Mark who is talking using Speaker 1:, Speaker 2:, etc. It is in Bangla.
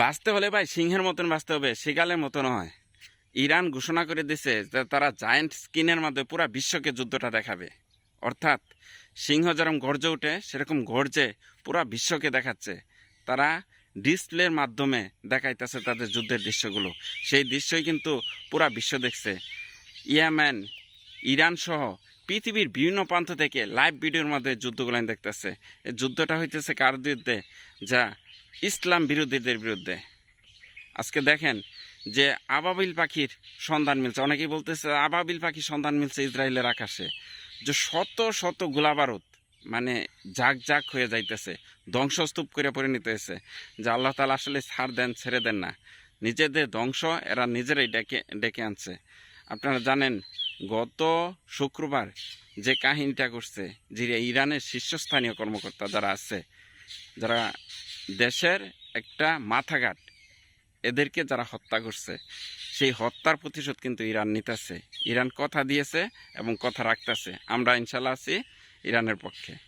Speaker 1: বাঁচতে হলে ভাই সিংহের মতন বাঁচতে হবে শিগালের মতো নয় ইরান ঘোষণা করে দিছে যে তারা জায়েন্ট স্কিনের মাধ্যমে পুরা বিশ্বকে যুদ্ধটা দেখাবে। অর্থাৎ সিংহ যেরকম গর্জে ওঠে সেরকম গর্জে পুরা বিশ্বকে দেখাচ্ছে। তারা ডিসপ্লের মাধ্যমে দেখাইতেছে তাদের যুদ্ধের দৃশ্যগুলো। সেই দৃশ্যই কিন্তু পুরা বিশ্ব দেখছে। ইয়েমেন, ইরান সহ পৃথিবীর বিভিন্ন প্রান্ত থেকে লাইভ ভিডিওর মাধ্যমে যুদ্ধগুলো দেখতেছে। এই যুদ্ধটা হইতেছে কার বিরুদ্ধে? যা ইসলাম বিরোধীদের বিরুদ্ধে। আজকে দেখেন যে আবাবিল পাখির সন্ধান মিলছে। অনেকেই বলতেছে, আবাবিল পাখির সন্ধান মিলছে ইসরায়েলের আকাশে। যে শত শত গোলাবারুদ মানে জাক জাক হয়ে যাইতেছে, ধ্বংসস্তূপ করে পরিণত হয়েছে, যে আল্লাহ তালা আসলে ছাড় দেন, ছেড়ে দেন না। নিজেদের ধ্বংস, এরা নিজেরাই ডেকে ডেকে আনছে। আপনারা জানেন, গত শুক্রবার যে কাহিনীটা করছে যে ইরানের শীর্ষস্থানীয় কর্মকর্তা যারা আছে, যারা দেশের একটা মাথাঘাট। এদেরকে যারা হত্যা করছে, সেই হত্যার প্রতিশোধ কিন্তু ইরান নিতেছে। ইরান কথা দিয়েছে এবং কথা রাখতেছে। আমরা ইনশাল্লাহ আছি ইরানের পক্ষে।